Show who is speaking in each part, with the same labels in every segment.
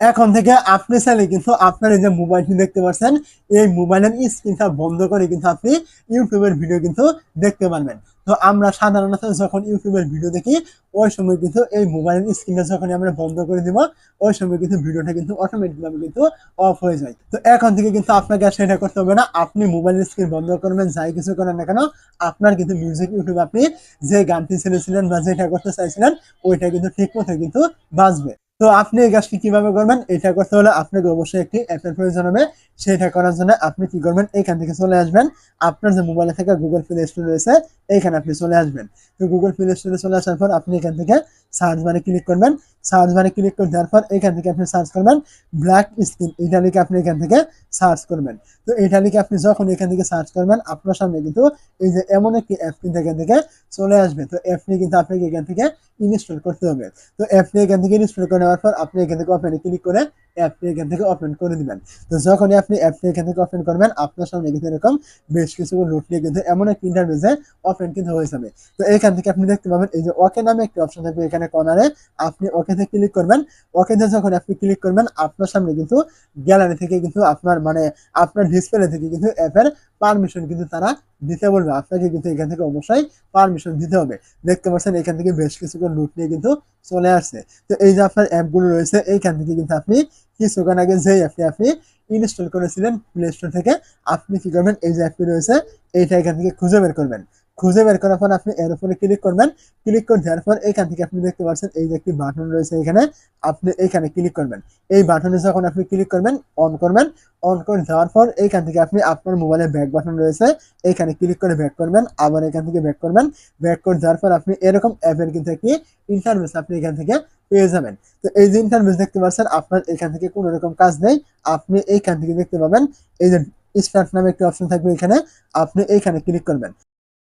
Speaker 1: এখন থেকে আপনি চাইলে কিন্তু আপনার এই যে মোবাইলটি দেখতে পাচ্ছেন এই মোবাইলের স্ক্রিনটা বন্ধ করে কিন্তু আপনি ইউটিউবের ভিডিও কিন্তু দেখতে পারবেন। তো আমরা সাধারণত যখন ইউটিউবের ভিডিও দেখি, ওই সময় কিন্তু এই মোবাইলের স্ক্রিনটা যখন আমরা বন্ধ করে দিব, ওই সময় কিন্তু ভিডিওটা কিন্তু অটোমেটিকভাবে কিন্তু অফ হয়ে যায়। তো এখন থেকে কিন্তু আপনাকে আর সেটা করতে হবে না, আপনি মোবাইলের স্ক্রিন বন্ধ করবেন, যাই কিছু করেন না কেন, আপনার কিন্তু মিউজিক ইউটিউব আপনি যে গানটি ছেড়েছিলেন বা যেটা করতে চাইছিলেন, ওইটা কিন্তু ঠিক মতো কিন্তু বাজবে। তো আপনি এই কাজটি কীভাবে করবেন? এটা করতে হলে আপনাকে অবশ্যই একটি অ্যাপের প্রয়োজন হবে। সেটা করার জন্য আপনি কি করবেন? এখান থেকে চলে আসবেন। আপনার যে মোবাইলে থাকা গুগল প্লে স্টোর রয়েছে এইখানে আপনি চলে আসবেন। তো গুগল প্লে স্টোরে চলে আসার পর আপনি এখান থেকে সার্চ বারে ক্লিক করবেন। সার্চ বারে ক্লিক করে দেওয়ার পর এখান থেকে আপনি সার্চ করবেন ব্ল্যাক স্ক্রিন এটা লিখে আপনি এখান থেকে সার্চ করবেন। তো এটা লিখে আপনি যখন এখান থেকে সার্চ করবেন, আপনার সামনে কিন্তু এই যে এমন একটি অ্যাপ কিন্তু এখান থেকে চলে আসবে। তো অ্যাপটি কিন্তু আপনাকে এখান থেকে ইনস্টল করতে হবে। তো অ্যাপটি এখান থেকে ইনস্টল করে নেওয়ার পর আপনি এখান থেকে ওপেনে ক্লিক করে অ্যাপটি এখান থেকে ওপেন করে দিবেন। তো যখনই আপনি অ্যাপটি এখান থেকে ওপেন করবেন, আপনার সামনে কিন্তু এরকম বেশ কিছু রুট নিয়ে কিন্তু এমন একটি ইন্টারভিউজে ওপেন কিন্তু হয়ে যাবে। তো এখান থেকে আপনি দেখতে পাবেন, এই যে ওকে নামে একটি অপশন থাকবে এখানে কর্নারে আপনি ওকেতে ক্লিক করবেন। ওকেতে যখন আপনি ক্লিক করবেন, আপনার সামনে কিন্তু গ্যালারি থেকে কিন্তু আপনার মানে আপনার ডিসপ্লে থেকে কিন্তু অ্যাপের পারমিশন কিন্তু তারা দিতে বলবে। আপনাকে কিন্তু এখান থেকে অবশ্যই পারমিশন দিতে হবে। দেখতে পাচ্ছেন এখান থেকে বেশ কিছু লুট নিয়ে কিন্তু চলে আসছে। তো এই যে আপনার অ্যাপগুলো রয়েছে, এইখান থেকে কিন্তু আপনি কিছুক্ষণ আগে যে অ্যাপটি আপনি ইনস্টল করেছিলেন প্লে স্টোর থেকে, আপনি কি করবেন? এই যে অ্যাপটি রয়েছে, এইটা এখান থেকে খুঁজে বের করবেন। খুঁজে বের করার পর আপনি এর উপরে ক্লিক করবেন। ক্লিক করে দেওয়ার পর এখান থেকে আপনি দেখতে পাচ্ছেন এই যে একটি বাটন রয়েছে এখানে। আপনি এইখানে ক্লিক করবেন। এই বাটনে যখন আপনি ক্লিক করবেন অন করবেন অন করে দেওয়ার পর এইখান থেকে আপনি আপনার মোবাইলে ব্যাক বাটন রয়েছে। এইখানে ক্লিক করে ব্যাক করবেন, আবার এখান থেকে ব্যাক করবেন। ব্যাক করে দেওয়ার পর আপনি এরকম অ্যাপের কিন্তু একটি ইন্টারভেস আপনি এখান থেকে পেয়ে যাবেন। তো এই যে ইন্টারভেস দেখতে পাচ্ছেন, আপনার এখান থেকে কোনো রকম কাজ নেই। আপনি এইখান থেকে দেখতে পাবেন, এই যে স্টার্ট নামে একটি অপশন থাকবে এখানে। আপনি এইখানে ক্লিক করবেন।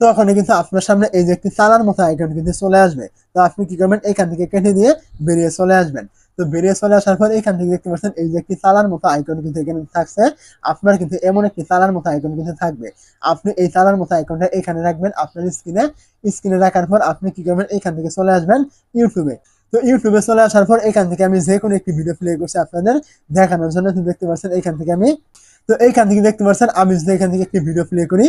Speaker 1: তখন কিন্তু আপনার সামনে এই যে একটি চালার মতো আইকন কিন্তু চলে আসবে। তো আপনি কি করবেন? এখান থেকে কেটে দিয়ে বেরিয়ে চলে আসবেন। তো বেরিয়ে চলে আসার পর এখান থেকে দেখতে পাচ্ছেন এই যে একটি চালার মতো আইকন কিন্তু এখানে থাকছে। আপনার কিন্তু এমন একটি চালার মতো আইকন কিন্তু থাকবে। আপনি এই চালার মতো আইকনটা এখানে রাখবেন আপনার স্ক্রিনে। স্ক্রিনে রাখার পর আপনি কি করবেন? এখান থেকে চলে আসবেন ইউটিউবে তো ইউটিউবে চলে আসার পর এখান থেকে আমি যে কোনো একটি ভিডিও প্লে করছি আপনাদের দেখানোর জন্য। দেখতে পাচ্ছেন এখান থেকে আমি তো এইখান থেকে দেখতে পাচ্ছেন আমি যদি এখান থেকে একটি ভিডিও প্লে করি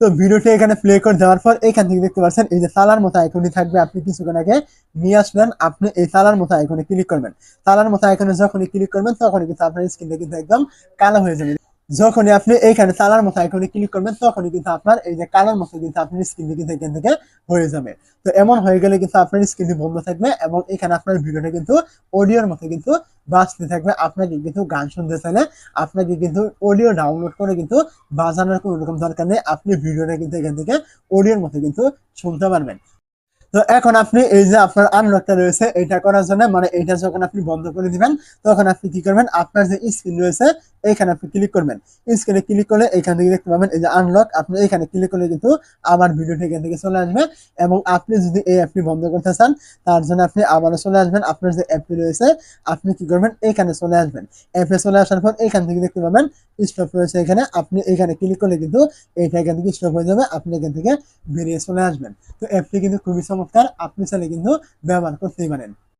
Speaker 1: তো ভিডিওটি এখানে প্লে করে দেওয়ার পর এখান থেকে দেখতে পাচ্ছেন, এই যে সালার মতো আইকনটি থাকবে। আপনি কিছুক্ষণ আগে নিয়ে আসবেন আপনি এই সালার মতো আইকনে ক্লিক করবেন। সালার মতো আইকনে যখনই ক্লিক করবেন, তখনই কিন্তু আপনার স্ক্রিনটা কিন্তু একদম কালো হয়ে যাবে। যখনই আপনি এইখানে তালার মতো আইকনে ক্লিক করবেন, তখনই কিন্তু আপনার এই যে কালার মতো কিন্তু আপনার স্ক্রিনটি কিন্তু এখান থেকে হয়ে যাবে। তো এমন হয়ে গেলে কিন্তু আপনার স্ক্রিনটি বন্ধ থাকবে এবং এখানে আপনার ভিডিওটা কিন্তু অডিওর মতো কিন্তু বাজতে থাকবে। আপনাকে কিন্তু গান শুনতে চাইলে আপনাকে কিন্তু অডিও ডাউনলোড করে কিন্তু বাজানোর কোনো রকম দরকার নেই। আপনি ভিডিওটা কিন্তু এখান থেকে অডিওর মতো কিন্তু শুনতে পারবেন। তো এখন আপনি এই যে আপনার আনলকটা রয়েছে, এটা করার জন্য মানে এটা যখন আপনি বন্ধ করে দিবেন, তখন আপনি কি করবেন? আপনার যে স্ক্রিন রয়েছে এখানে আপনি ক্লিক করবেন। স্ক্রিনে ক্লিক করলে এখান থেকে দেখতে পাবেন এই যে আনলক আপনি এখানে ক্লিক করলে কিন্তু আমার ভিডিওটা এখান থেকে চলে আসবে এবং আপনি যদি এই অ্যাপটি বন্ধ করতে চান, তার জন্য আপনি আবারও চলে আসবেন। আপনার যে অ্যাপটি রয়েছে, আপনি কি করবেন? এখানে চলে আসবেন। অ্যাপে চলে আসার পর এখান থেকে দেখতে পাবেন স্টপ রয়েছে এখানে। আপনি এখানে ক্লিক করলে কিন্তু এইটা এখান থেকে স্টপ হয়ে যাবে। আপনি এখান থেকে বেরিয়ে চলে আসবেন। তো অ্যাপটি কিন্তু খুবই চমৎকার। আপনি চাইলে কিন্তু ব্যবহার করতেই পারেন।